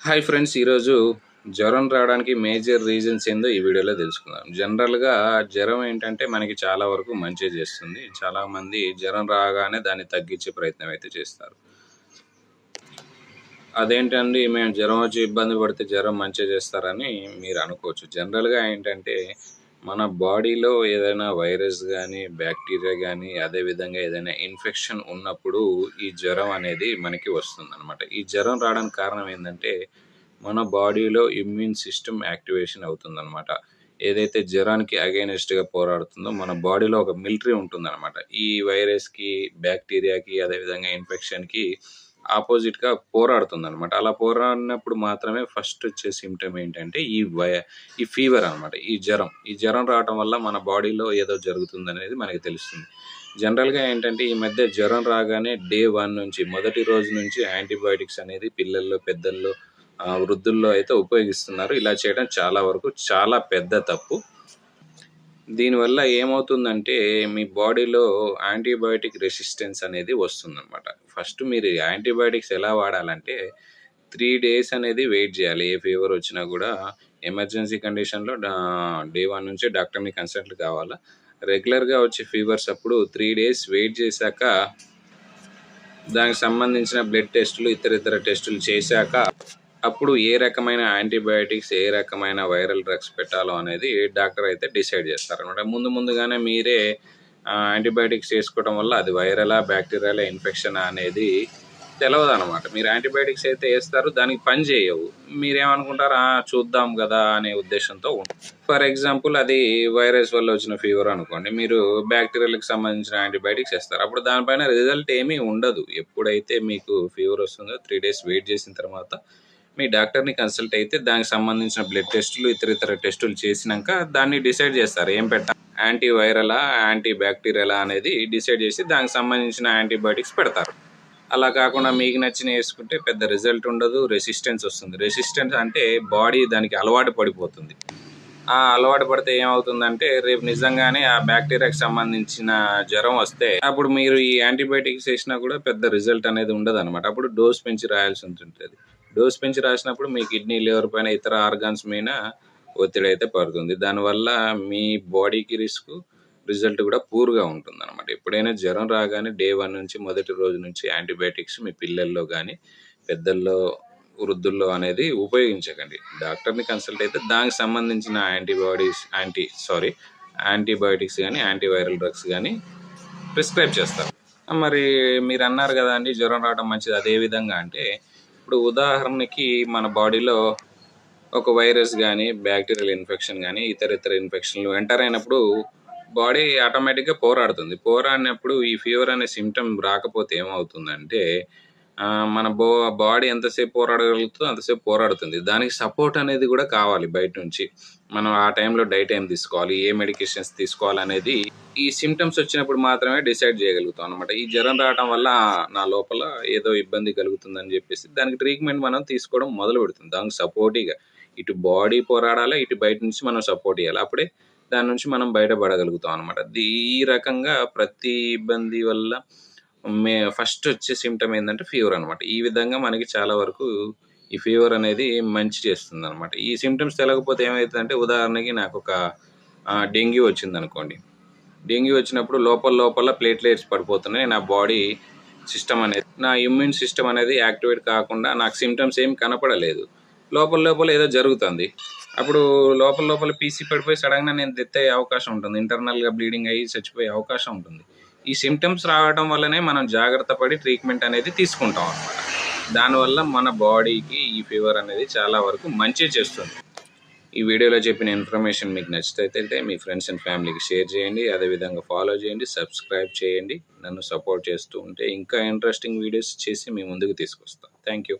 Hi friends ఈరోజు జ్వరం రావడానికి మేజర్ రీజన్స్ ఏందో ఈ వీడియోలో తెలుసుకుందాం. జనరల్గా జ్వరం ఏంటంటే మనకి చాలా వరకు మంచి చేస్తుంది. చాలామంది జ్వరం రాగానే దాన్ని తగ్గించే ప్రయత్నం అయితే చేస్తారు. అదేంటండి మేము జ్వరం వచ్చి ఇబ్బంది పడితే జ్వరం మంచిగా చేస్తారని మీరు అనుకోవచ్చు. జనరల్గా ఏంటంటే మన బాడీలో ఏదైనా వైరస్ కానీ బ్యాక్టీరియా కానీ అదేవిధంగా ఏదైనా ఇన్ఫెక్షన్ ఉన్నప్పుడు ఈ జ్వరం అనేది మనకి వస్తుంది అనమాట ఈ జ్వరం రావడానికి కారణం ఏంటంటే మన బాడీలో ఇమ్యూన్ సిస్టమ్ యాక్టివేషన్ అవుతుందన్నమాట. ఏదైతే జ్వరానికి అగైనెస్ట్గా పోరాడుతుందో మన బాడీలో ఒక మిలిటరీ ఉంటుందన్నమాట. ఈ వైరస్కి బ్యాక్టీరియాకి అదేవిధంగా ఇన్ఫెక్షన్కి ఆపోజిట్గా పోరాడుతుంది అనమాట అలా పోరాడినప్పుడు మాత్రమే ఫస్ట్ వచ్చే సిమ్టమ్ ఏంటంటే ఈ వయ ఈ ఫీవర్ అనమాట ఈ జ్వరం. ఈ జ్వరం రావడం వల్ల మన బాడీలో ఏదో జరుగుతుంది అనేది మనకి తెలుస్తుంది. జనరల్గా ఏంటంటే ఈ మధ్య జ్వరం రాగానే డే వన్ నుంచి మొదటి రోజు నుంచి యాంటీబయాటిక్స్ అనేది పిల్లల్లో పెద్దల్లో వృద్ధుల్లో అయితే ఉపయోగిస్తున్నారు. ఇలా చేయడం చాలా వరకు చాలా పెద్ద తప్పు. దీనివల్ల ఏమవుతుందంటే మీ బాడీలో యాంటీబయాటిక్ రెసిస్టెన్స్ అనేది వస్తుందన్నమాట. ఫస్ట్ మీరు యాంటీబయాటిక్స్ ఎలా వాడాలంటే త్రీ డేస్ అనేది వెయిట్ చేయాలి. ఏ ఫీవర్ వచ్చినా కూడా ఎమర్జెన్సీ కండిషన్లో డే వన్ నుంచి డాక్టర్ని కన్సల్ట్ కావాలా? రెగ్యులర్గా వచ్చే ఫీవర్స్ అప్పుడు త్రీ డేస్ వెయిట్ చేశాక దానికి సంబంధించిన బ్లడ్ టెస్టులు ఇతర ఇతర టెస్టులు చేశాక అప్పుడు ఏ రకమైన యాంటీబయాటిక్స్ ఏ రకమైన వైరల్ డ్రగ్స్ పెట్టాలో అనేది డాక్టర్ అయితే డిసైడ్ చేస్తారనమాట ముందు ముందుగానే మీరే యాంటీబయాటిక్స్ వేసుకోవడం వల్ల అది వైరలా బ్యాక్టీరియాలా ఇన్ఫెక్షన్ అనేది తెలియదు అనమాట మీరు యాంటీబయాటిక్స్ అయితే వేస్తారు దానికి పని చేయవు. మీరేమనుకుంటారా చూద్దాం కదా అనే ఉద్దేశంతో ఫర్ ఎగ్జాంపుల్ అది వైరస్ వల్ల వచ్చిన ఫీవర్ అనుకోండి మీరు బ్యాక్టీరియాలకు సంబంధించిన యాంటీబయాటిక్స్ వేస్తారు. అప్పుడు దానిపైన రిజల్ట్ ఏమీ ఉండదు. ఎప్పుడైతే మీకు ఫీవర్ వస్తుందో త్రీ డేస్ వెయిట్ చేసిన తర్వాత మీ డాక్టర్ని కన్సల్ట్ అయితే దానికి సంబంధించిన బ్లడ్ టెస్టులు ఇతర ఇతర టెస్టులు చేసినాక దాన్ని డిసైడ్ చేస్తారు. ఏం పెట్టాలి యాంటీ వైరలా యాంటీ బ్యాక్టీరియలా అనేది డిసైడ్ చేసి దానికి సంబంధించిన యాంటీబయాటిక్స్ పెడతారు. అలా కాకుండా మీకు నచ్చిన వేసుకుంటే పెద్ద రిజల్ట్ ఉండదు రెసిస్టెన్స్ వస్తుంది. రెసిస్టెన్స్ అంటే బాడీ దానికి అలవాటు పడిపోతుంది. ఆ అలవాటు పడితే ఏమవుతుందంటే రేపు నిజంగానే ఆ బ్యాక్టీరియాకి సంబంధించిన జ్వరం వస్తే అప్పుడు మీరు ఈ యాంటీబయాటిక్స్ వేసినా కూడా పెద్ద రిజల్ట్ అనేది ఉండదు అనమాట అప్పుడు డోస్ పెంచి రాయాల్సి ఉంటుంది డోస్ పెంచి రాసినప్పుడు మీ కిడ్నీ లివర్ పైన ఇతర ఆర్గాన్స్ మీద ఒత్తిడి అయితే పడుతుంది. దానివల్ల మీ బాడీకి రిస్క్ రిజల్ట్ కూడా పూర్గా ఉంటుంది అనమాట ఎప్పుడైనా జ్వరం రాగానే డే వన్ నుంచి మొదటి రోజు నుంచి యాంటీబయాటిక్స్ మీ పిల్లల్లో కానీ పెద్దల్లో వృద్ధుల్లో అనేది ఉపయోగించకండి. డాక్టర్ని కన్సల్ట్ అయితే దానికి సంబంధించిన యాంటీబాడీస్ యాంటీ సారీ యాంటీబయాటిక్స్ కానీ యాంటీవైరల్ డ్రగ్స్ కానీ ప్రిస్క్రైబ్ చేస్తారు. మరి మీరు అన్నారు కదా అండి జ్వరం రావడం మంచిది. అదే విధంగా అంటే ఇప్పుడు ఉదాహరణకి మన బాడీలో ఒక వైరస్ కానీ బ్యాక్టీరియల్ ఇన్ఫెక్షన్ కానీ ఇతర ఇతర ఇన్ఫెక్షన్లు ఎంటర్ అయినప్పుడు బాడీ ఆటోమేటిక్గా పోరాడుతుంది. పోరాడినప్పుడు ఈ ఫీవర్ అనే సిమ్టమ్ రాకపోతే ఏమవుతుందంటే మన బో బాడీ ఎంతసేపు పోరాడగలుగుతుందో అంతసేపు పోరాడుతుంది. దానికి సపోర్ట్ అనేది కూడా కావాలి బయట నుంచి. మనం ఆ టైంలో డైట్ ఏం తీసుకోవాలి ఏ మెడికేషన్స్ తీసుకోవాలి అనేది ఈ సిమ్టమ్స్ వచ్చినప్పుడు మాత్రమే డిసైడ్ చేయగలుగుతాం అనమాట ఈ జ్వరం రావడం వల్ల నా లోపల ఏదో ఇబ్బంది కలుగుతుందని చెప్పేసి దానికి ట్రీట్మెంట్ మనం తీసుకోవడం మొదలు పెడుతుంది. దానికి సపోర్టివ్గా ఇటు బాడీ పోరాడాలి ఇటు బయట నుంచి మనం సపోర్ట్ చేయాలి? అప్పుడే దాని నుంచి మనం బయటపడగలుగుతాం అనమాట ఈ రకంగా ప్రతి ఇబ్బంది వల్ల మే ఫస్ట్ వచ్చే సిమ్టమ్ ఏంటంటే ఫీవర్ అనమాట ఈ విధంగా మనకి చాలా వరకు ఈ ఫీవర్ అనేది మంచి చేస్తుంది అనమాట ఈ సిమ్టమ్స్ తెలియకపోతే ఏమవుతుందంటే ఉదాహరణకి నాకు ఒక డెంగ్యూ వచ్చింది అనుకోండి డెంగ్యూ వచ్చినప్పుడు లోపల లోపల ప్లేట్లెట్స్ పడిపోతున్నాయి. నా బాడీ సిస్టమ్ అనేది నా ఇమ్యూన్ సిస్టమ్ అనేది యాక్టివేట్ కాకుండా నాకు సిమ్టమ్స్ ఏం కనపడలేదు. లోపల లోపల ఏదో జరుగుతుంది. అప్పుడు లోపల లోపల పీసీ పడిపోయి సడన్గా నేను డెత్ అయ్యే అవకాశం ఉంటుంది. ఇంటర్నల్గా బ్లీడింగ్ అయ్యి చచ్చిపోయే అవకాశం ఉంటుంది. ఈ సిమ్టమ్స్ రావడం వల్లనే మనం జాగ్రత్త పడి ట్రీట్మెంట్ అనేది తీసుకుంటాం అనమాట దానివల్ల మన బాడీకి ఈ ఫీవర్ అనేది చాలా వరకు మంచి చేస్తుంది. ఈ వీడియోలో చెప్పిన ఇన్ఫర్మేషన్ మీకు నచ్చితే మీ ఫ్రెండ్స్ అండ్ ఫ్యామిలీకి షేర్ చేయండి. అదేవిధంగా ఫాలో చేయండి సబ్స్క్రైబ్ చేయండి. నన్ను సపోర్ట్ చేస్తూ ఉంటే ఇంకా ఇంట్రెస్టింగ్ వీడియోస్ చేసి మీ ముందుకు తీసుకొస్తాను థ్యాంక్ యూ